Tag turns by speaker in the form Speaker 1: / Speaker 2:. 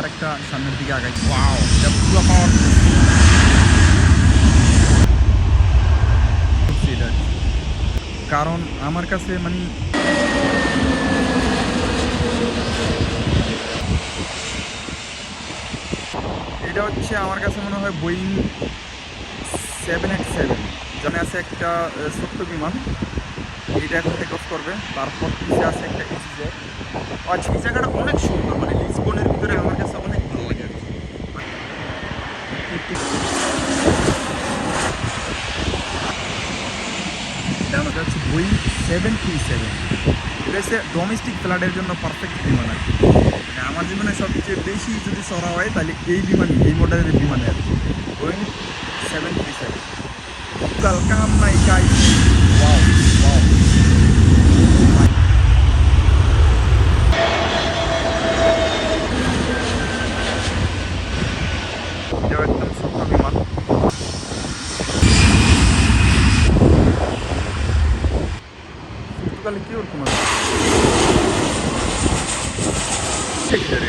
Speaker 1: আরেকটা সামনের দিকে আগাই। ওয়াও এটা পুরো পাওয়ার কারণ আমার কাছে মানে এটা হচ্ছে আমার কাছে মনে হয় বোয়িং সেভেন এইট সেভেন যেন আছে একটা ছোট্ট বিমান। এটা এখন টেক অফ করবে। তারপর পিছিয়ে আছে একটা ইসিজে আচ্ছা এই জায়গাটা অনেক সুন্দর মানে লিসবনের ভিতরে আমার কাছে অনেক ভালো লাগে আর কি। এটা হচ্ছে বোয়িং সেভেন থ্রি সেভেন এটা হচ্ছে ডোমেস্টিক ফ্লাইটের জন্য পারফেক্ট বিমান আর মানে আমার জীবনে সবচেয়ে বেশি যদি সরা হয় তাহলে এই বিমান এই মডেলের বিমানে আর কি seven three seven my guys. Wow, wow. এটাও একদম കളിക്ക് കൊടുക്കുന്നത് ശരി ശരി